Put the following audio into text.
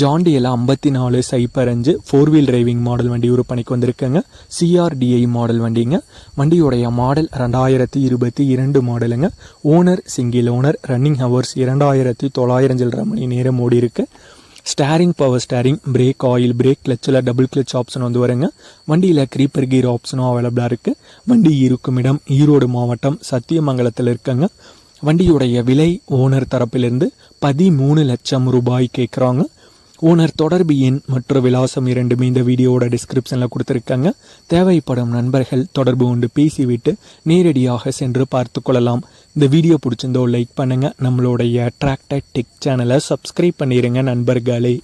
ஜாண்டியில் ஐம்பத்தி நாலு சைப்பர் அஞ்சு ஃபோர் வீல் டிரைவிங் மாடல் வண்டி விற்பனைக்கு வந்திருக்குங்க சிஆர்டிஐ மாடல் வண்டிங்க. வண்டியுடைய மாடல் ரெண்டாயிரத்தி இருபத்தி இரண்டு மாடலுங்க owner single owner running hours இரண்டாயிரத்தி தொள்ளாயிரம் சில்லரை மணி நேரம் ஓடி இருக்கு. Steering power steering brake oil brake கிளச்சில் double clutch option வந்து வருங்க. வண்டியில் க்ரீப்பர் கீர் ஆப்ஷனும் அவைலபிளாக இருக்குது வண்டி இருக்கும் இடம் ஈரோடு மாவட்டம் சத்தியமங்கலத்தில் இருக்குங்க. வண்டியுடைய விலை ஓனர் தரப்பிலிருந்து பதிமூணு லட்சம் ரூபாய் கேட்குறாங்க ஓனர் தொடர்பு எண் மற்றும் விலாசம் இரண்டுமே இந்த வீடியோவோட டிஸ்கிரிப்ஷனில் கொடுத்துருக்காங்க. தேவைப்படும் நண்பர்கள் தொடர்பு கொண்டு பேசிவிட்டு நேரடியாக சென்று பார்த்து கொள்ளலாம். இந்த வீடியோ பிடிச்சிருந்தோ லைக் பண்ணுங்கள் நம்மளுடைய அட்ராக்டட் டெக் சேனலை சப்ஸ்கிரைப் பண்ணிடுங்க நண்பர்களே.